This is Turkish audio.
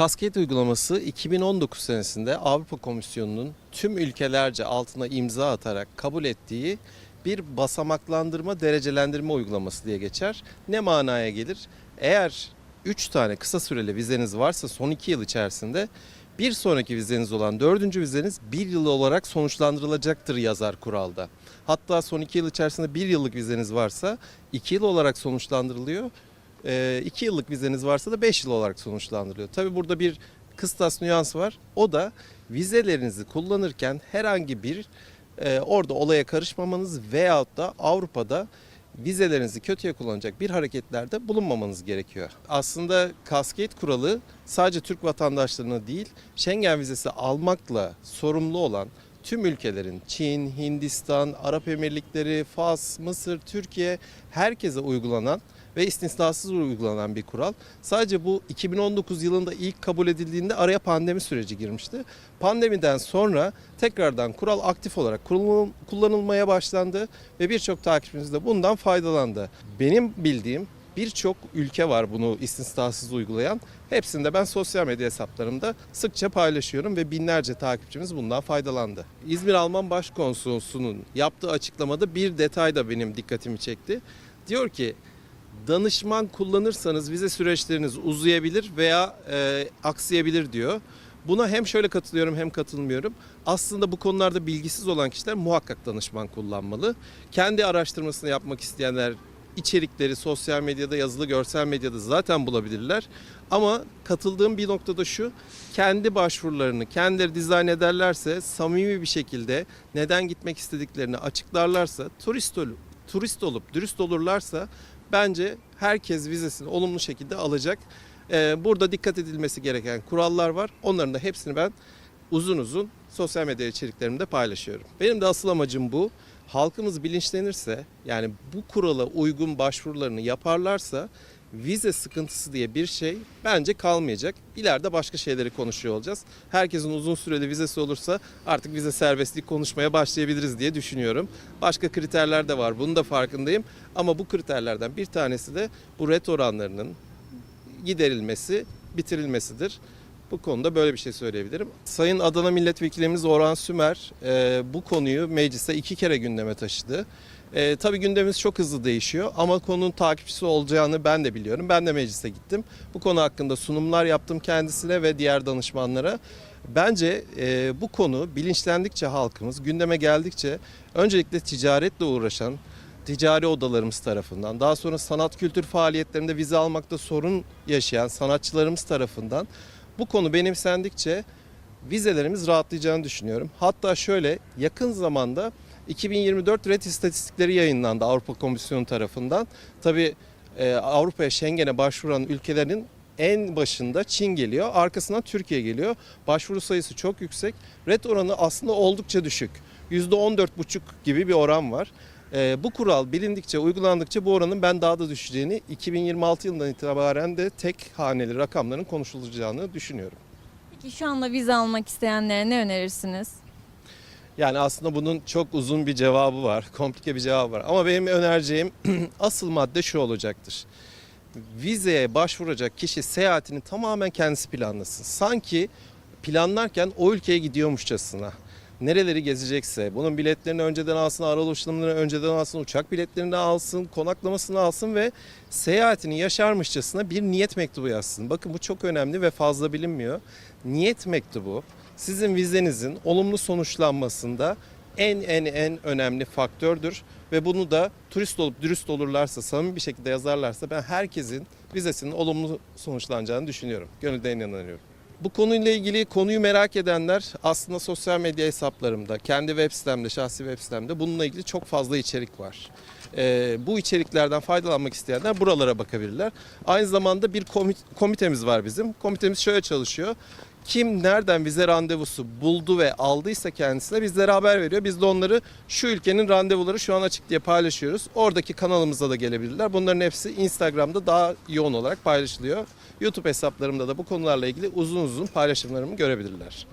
Cascade uygulaması 2019 senesinde Avrupa Komisyonu'nun tüm ülkelerce altına imza atarak kabul ettiği bir basamaklandırma, derecelendirme uygulaması diye geçer. Ne manaya gelir? Eğer 3 tane kısa süreli vizeniz varsa son 2 yıl içerisinde bir sonraki vizeniz olan dördüncü vizeniz bir yıl olarak sonuçlandırılacaktır yazar kuralda. Hatta son 2 yıl içerisinde bir yıllık vizeniz varsa 2 yıl olarak sonuçlandırılıyor. 2 yıllık vizeniz varsa da 5 yıl olarak sonuçlandırılıyor. Tabi burada bir kıstas nüans var. O da vizelerinizi kullanırken herhangi bir e, orada olaya karışmamanız veyahut da Avrupa'da vizelerinizi kötüye kullanacak bir hareketlerde bulunmamanız gerekiyor. Aslında Cascade kuralı sadece Türk vatandaşlarına değil Schengen vizesi almakla sorumlu olan tüm ülkelerin Çin, Hindistan, Arap Emirlikleri, Fas, Mısır, Türkiye herkese uygulanan ve istisnasız uygulanan bir kural. Sadece bu 2019 yılında ilk kabul edildiğinde araya pandemi süreci girmişti. Pandemiden sonra tekrardan kural aktif olarak kullanıl- kullanılmaya başlandı ve birçok takipçimiz de bundan faydalandı. Benim bildiğim birçok ülke var bunu istisnasız uygulayan. Hepsini de ben sosyal medya hesaplarımda sıkça paylaşıyorum ve binlerce takipçimiz bundan faydalandı. İzmir Alman Başkonsolosu'nun yaptığı açıklamada bir detay da benim dikkatimi çekti. Diyor ki danışman kullanırsanız vize süreçleriniz uzayabilir veya e, aksayabilir diyor. Buna hem şöyle katılıyorum hem katılmıyorum. Aslında bu konularda bilgisiz olan kişiler muhakkak danışman kullanmalı. Kendi araştırmasını yapmak isteyenler içerikleri sosyal medyada, yazılı, görsel medyada zaten bulabilirler. Ama katıldığım bir noktada şu, kendi başvurularını kendileri dizayn ederlerse, samimi bir şekilde neden gitmek istediklerini açıklarlarsa, turist olup, turist olup dürüst olurlarsa bence herkes vizesini olumlu şekilde alacak. Ee, burada dikkat edilmesi gereken kurallar var. Onların da hepsini ben uzun uzun sosyal medya içeriklerimde paylaşıyorum. Benim de asıl amacım bu. Halkımız bilinçlenirse yani bu kurala uygun başvurularını yaparlarsa vize sıkıntısı diye bir şey bence kalmayacak. İleride başka şeyleri konuşuyor olacağız. Herkesin uzun süreli vizesi olursa artık vize serbestlik konuşmaya başlayabiliriz diye düşünüyorum. Başka kriterler de var. Bunun da farkındayım. Ama bu kriterlerden bir tanesi de bu ret oranlarının giderilmesi, bitirilmesidir. Bu konuda böyle bir şey söyleyebilirim. Sayın Adana Milletvekilimiz Orhan Sümer e, bu konuyu meclise iki kere gündeme taşıdı. E, tabii gündemimiz çok hızlı değişiyor ama konunun takipçisi olacağını ben de biliyorum. Ben de meclise gittim. Bu konu hakkında sunumlar yaptım kendisine ve diğer danışmanlara. Bence e, bu konu bilinçlendikçe halkımız, gündeme geldikçe öncelikle ticaretle uğraşan, ticari odalarımız tarafından, daha sonra sanat kültür faaliyetlerinde vize almakta sorun yaşayan sanatçılarımız tarafından bu konu benimsendikçe vizelerimiz rahatlayacağını düşünüyorum. Hatta şöyle yakın zamanda 2024 red istatistikleri yayınlandı Avrupa Komisyonu tarafından. Tabii e, Avrupa'ya Schengen'e başvuran ülkelerin en başında Çin geliyor, arkasından Türkiye geliyor. Başvuru sayısı çok yüksek. Red oranı aslında oldukça düşük. %14,5 gibi bir oran var. E, bu kural bilindikçe, uygulandıkça bu oranın ben daha da düşeceğini, 2026 yılından itibaren de tek haneli rakamların konuşulacağını düşünüyorum. Peki şu anda vize almak isteyenlere ne önerirsiniz? Yani aslında bunun çok uzun bir cevabı var, komplike bir cevabı var. Ama benim önereceğim asıl madde şu olacaktır. Vizeye başvuracak kişi seyahatini tamamen kendisi planlasın. Sanki planlarken o ülkeye gidiyormuşçasına. Nereleri gezecekse, bunun biletlerini önceden alsın, aralı uçuşlarını önceden alsın, uçak biletlerini alsın, konaklamasını alsın ve seyahatini yaşarmışçasına bir niyet mektubu yazsın. Bakın bu çok önemli ve fazla bilinmiyor. Niyet mektubu sizin vizenizin olumlu sonuçlanmasında en en en önemli faktördür ve bunu da turist olup dürüst olurlarsa, samimi bir şekilde yazarlarsa ben herkesin vizesinin olumlu sonuçlanacağını düşünüyorum. Gönülden inanıyorum. Bu konuyla ilgili konuyu merak edenler aslında sosyal medya hesaplarımda, kendi web sitemde, şahsi web sitemde bununla ilgili çok fazla içerik var. Ee, bu içeriklerden faydalanmak isteyenler buralara bakabilirler. Aynı zamanda bir komit- komitemiz var bizim. Komitemiz şöyle çalışıyor. Kim nereden vize randevusu buldu ve aldıysa kendisine bizlere haber veriyor. Biz de onları şu ülkenin randevuları şu an açık diye paylaşıyoruz. Oradaki kanalımıza da gelebilirler. Bunların hepsi Instagram'da daha yoğun olarak paylaşılıyor. YouTube hesaplarımda da bu konularla ilgili uzun uzun paylaşımlarımı görebilirler.